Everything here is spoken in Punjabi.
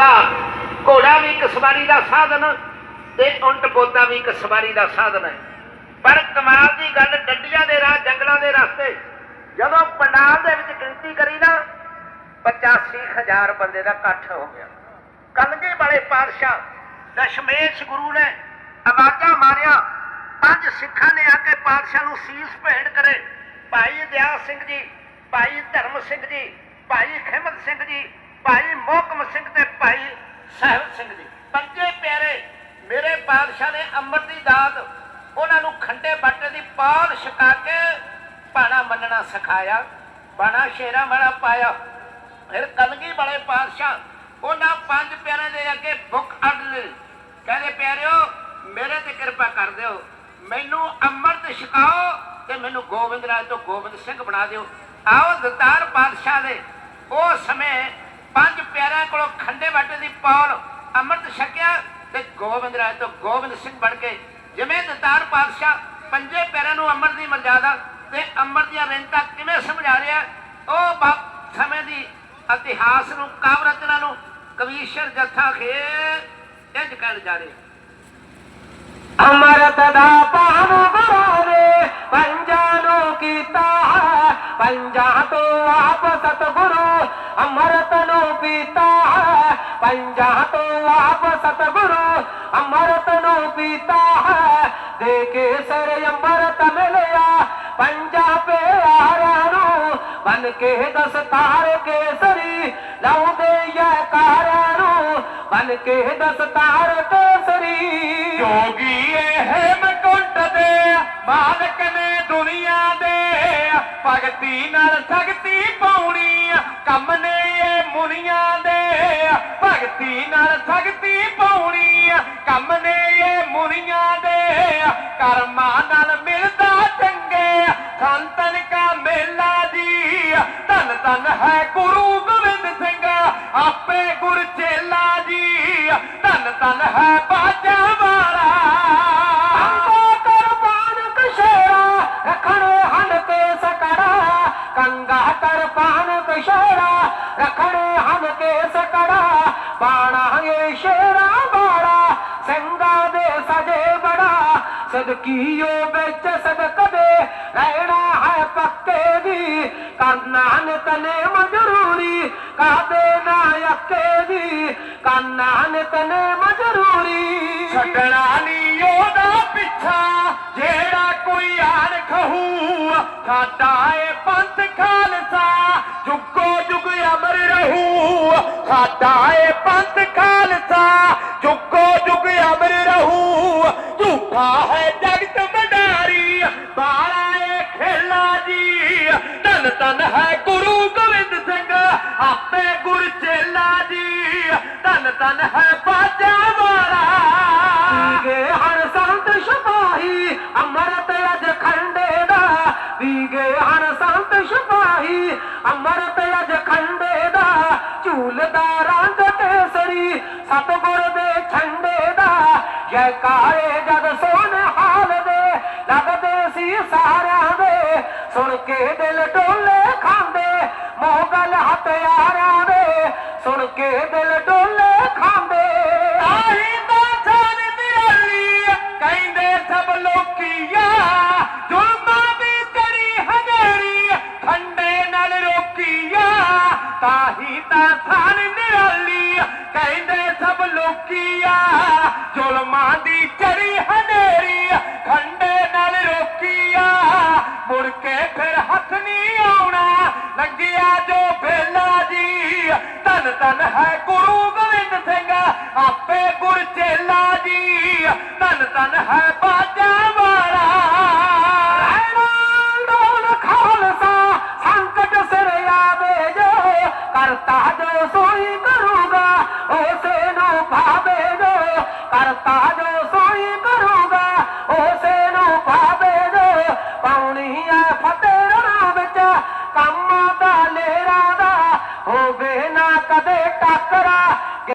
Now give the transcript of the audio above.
ਘੋੜਾ ਘੋੜਾ ਵੀ ਇੱਕ ਸਵਾਰੀ ਦਾ ਸਾਧਨ ਤੇ ਉੰਟ ਬੋਦਾ ਵੀ ਇੱਕ ਸਵਾਰੀ ਦਾ ਸਾਧਨ ਹੈ। ਪਰ ਕਮਾਲ ਦੀ ਗੱਲ, ਡੱਡੀਆਂ ਦੇ ਰਾਹ, ਜੰਗਲਾਂ ਦੇ ਰਸਤੇ। ਜਦੋਂ ਪੰਡਾਲ ਦੇ ਵਿੱਚ ਗਿਣਤੀ ਕਰੀ ਨਾ 85000 ਬੰਦੇ ਦਾ ਇਕੱਠ ਹੋ ਗਿਆ। ਕਲਗੀ ਵਾਲੇ ਪਾਤਸ਼ਾਹ ਦਸ਼ਮੇਸ਼ ਗੁਰੂ ਨੇ ਆਵਾਜ਼ਾਂ ਮਾਰਿਆ। ਪੰਜ ਸਿੱਖਾਂ ਨੇ ਆ ਕੇ ਪਾਤਸ਼ਾਹ ਨੂੰ ਸੀਸ ਭੇਟ ਕਰੇ। ਭਾਈ ਦਿਆਲ ਸਿੰਘ ਜੀ, ਭਾਈ ਧਰਮ ਸਿੰਘ ਜੀ, ਭਾਈ ਖਿਮਤ ਸਿੰਘ ਜੀ ਭਾਈ ਮੋਹਕਮ ਸਿੰਘ ਤੇ ਭਾਈ ਸਾਹਿਬ ਸਿੰਘ ਜੀ। ਪੰਜੇ ਪਿਆਰੇ, ਮੇਰੇ ਪਾਤਸ਼ਾਹ ਨੇ ਅੰਮ੍ਰਿਤ ਦੀ ਦਾਤ, ਉਹਨਾਂ ਨੂੰ ਖੰਡੇ ਬਾਟੇ ਦੀ ਪਾਲ ਛਕਾ ਕੇ ਬਾਣਾ ਮੰਨਣਾ ਸਿਖਾਇਆ, ਬਾਣਾ ਸ਼ੇਰਾ ਵਾਲਾ ਪਾਇਆ। ਫਿਰ ਕਲਗੀ ਵਾਲੇ ਪਾਤਸ਼ਾਹ ਉਹਨਾਂ ਪੰਜ ਪਿਆਰਿਆਂ ਦੇ ਅੱਗੇ ਬੁੱਕ ਅੱਡ ਲਈ। ਕਹਿੰਦੇ, ਪਿਆਰਿਓ, ਮੇਰੇ ਤੇ ਕਿਰਪਾ ਕਰ ਦਿਓ। ਮੈਨੂੰ ਅੰਮ੍ਰਿਤ ਛਕਾਓ ਤੇ ਮੈਨੂੰ ਗੋਬਿੰਦ ਰਾਜ ਤੋਂ ਗੋਬਿੰਦ ਸਿੰਘ ਬਣਾ ਦਿਓ। ਆਓ ਦਤਾਰ ਪਾਤਸ਼ਾਹ ਦੇ, ਉਹ ਸਮੇਂ ਪੰਜ ਪਿਆਰਿਆਂ ਕੋਲੋਂ ਖੰਡੇ ਵਾਟੇ ਦੀ ਪੌਲ, ਅੰਮ੍ਰਿਤ ਛਕਿਆ ਤੇ ਗੋਬਿੰਦ ਰਾਜ ਤੋਂ ਗੋਬਿੰਦ ਸਿੰਘ ਬਣ ਕੇ ਜਿਵੇਂ ਦਤਾਰ ਪਾਤਸ਼ਾਹ ਪੰਜੇ ਪਿਆਰਿਆਂ ਨੂੰ ਅੰਮ੍ਰਿਤ ਦੀ ਮਰਜ਼ਾਦਾ ਤੇ ਅੰਮ੍ਰਿਤ ਦੀਆਂ ਰੈਂਤਾਂ ਕਿਵੇਂ ਸਮਝਾ ਰਿਹਾ, ਉਹ ਬਾ- ਸਮੇਂ ਦੀ ਇਤਿਹਾਸ ਨੂੰ ਕਾਵਿ ਰਚਨਾ ਨੂੰ ਕਵੀਸ਼ਰ ਜਥਾ ਖੇ ਇੰਜ ਕਹਿਣ ਜਾ ਰਹੇ। ਅਮਰਤ ਦਾ ਪਾਵ ਗੁਰੂ ਨੇ ਪੰਜਾਂ ਨੂੰ ਕੀਤਾ ਪੰਜਾਂ ਤੋਂ ਆਪ ਸਤਿਗੁਰੂ ਅਮਰਤ ਪੀਤਾ ਹੈ ਪੰਜਾਂ ਤੋਂ ਆਪ ਸਤਿਗੁਰੂ ਅੰਮ੍ਰਿਤ ਨੂੰ ਪੀਤਾ ਹੈ ਦੇ ਕੇ ਸਰ ਅੰਮ੍ਰਿਤ ਮਿਲਿਆ ਪੰਜਾਂ ਪਿਆਰਿਆਂ ਨੂੰ ਬਨ ਕੇ ਦਸਤਾਰ ਕੇਸਰੀ ਲਾਉਂਦੇ ਯਕਾਰਾਂ ਨੂੰ ਬਨ ਕੇ ਦਸਤਾਰ ਕੇਸਰੀ ਜੋਗੀ ਇਹ ਮਕੁੰਟ ਦੇ ਮਾਲਕ ਨੇ ਦੁਨੀਆ ਦੇ ਭਗਤੀ ਨਾਲ ਸ਼ਕਤੀ ਪਾਉਣੀ ਕੰਮ ਨੇ ਇਹ ਦੇ ਭਗਤੀ ਨਾਲ ਸ਼ਕਤੀ ਪਾਉਣੀ ਕੰਮ ਨੇ ਇਹ ਮੁਨੀਆਂ ਦੇ ਕਰਮਾਂ ਨਾਲ ਮਿਲਦਾ ਚੰਗੇ ਸੰਤਨ ਕਾ ਮੇਲਾ ਜੀ ਧੰਨ ਧੰਨ ਹੈ ਗੁਰੂ ਗੋਬਿੰਦ ਸਿੰਘ ਆਪੇ ਗੁਰ ਚੇਲਾ ਜੀ ਧੰਨ ਧੰਨ ਹੈ ਸਦਕੀਓ ਵਿੱਚ ਸਦਕ ਦੇ, ਰਹਿਣਾ ਹੈ ਪੱਕੇ ਦੀ। ਕਰਨਾ ਨਿਤਨੇ ਮਜਰੂਰੀ ਕਾਦੇ ਨਾ ਅੱਕੇ ਦੀ? ਕਰਨਾ ਨਿਤਨੇ ਮਜਰੂਰੀ। ਛੱਡਣਾ ਨੀ ਉਹਦਾ ਪਿੱਛਾ, ਜਿਹੜਾ ਕੋਈ ਆਣ ਖਹੂ। ਸਾਡਾ ਏ ਪੰਥ ਖਾਲਸਾ, ਜੁਗੋ ਜੁਗ ਅਮਰ ਰਹੂ। ਸਾਡਾ ਏ ਪੰਥ ਖਾਲਸਾ, ਜੁਗੋ ਜੁਗ ਅਮਰ ਰਹੂ। ਝੂਠਾ ਜਗਤ ਮਡਾਰੀ ਬਾਲਾ ਏ ਖੇਲਾ ਜੀ। ਧੰਨ ਧੰਨ ਹੈ ਗੁਰੂ ਗੋਬਿੰਦ ਸਿੰਘ, ਆਪੇ ਗੁਰ ਚੇਲਾ ਜੀ। ਧੰਨ ਧੰਨ ਹੈ ਬਾਜਾ ਵਾਲਾ। ਵੀਗੇ ਹਣ ਸੰਤ ਸਿਪਾਹੀ, ਅਮਰਤ ਅਜ ਖੰਡੇ ਦਾ। ਵੀਗੇ ਹਣ ਸੰਤ ਸਿਪਾਹੀ, ਅਮਰਤ ਕਾਲੇ ਜਦ ਸੋਨ ਹਾਲ ਦੇ, ਲੱਗਦੇ ਸੀ ਸਾਰਿਆਂ ਦੇ। ਸੁਣ ਕੇ ਦਿਲ ਡੋਲੇ ਖਾਂਦੇ ਮੋਗਲ ਹਥਿਆਰਾਂ ਦੇ। ਸੁਣ ਕੇ ਦਿਲ ਡੋਲੇ ਖਾਂਦੇ। ਆਹੀ ਤਾਂ ਥਾਨ ਨਿਰਾਲੀ ਕਹਿੰਦੇ ਸਭ ਲੋਕੀਆ ਜ਼ੁਲਮਾਂ ਦੀ ਕਰੀ ਹਨੇਰੀ ਖੰਡੇ ਨਾਲ ਰੋਕੀਆ ਤਾਹੀ ਤਾਂ ਥਾਨ ਨਿਰਾਲੀ ਕਹਿੰਦੇ ਸਭ ਲੋਕੀਆ ਜ਼ੁਲਮਾਂ ਧਨ ਹੈ ਗੁਰੂ ਗੋਬਿੰਦ ਸਿੰਘ, ਆਪੇ ਗੁਰ ਚੇਲਾ ਜੀ। ਧਨ ਧਨ ਹੈ ਬਾਜਾ ਵਾਲਾ। ਕਰਤਾ ਜੋ ਸੋਈ ਕਰੂਗਾ, ਉਸੇ ਨੂੰ ਭਾਵੇ ਜੋ, ਕਰਤਾ ਜੋ ਸੋਈ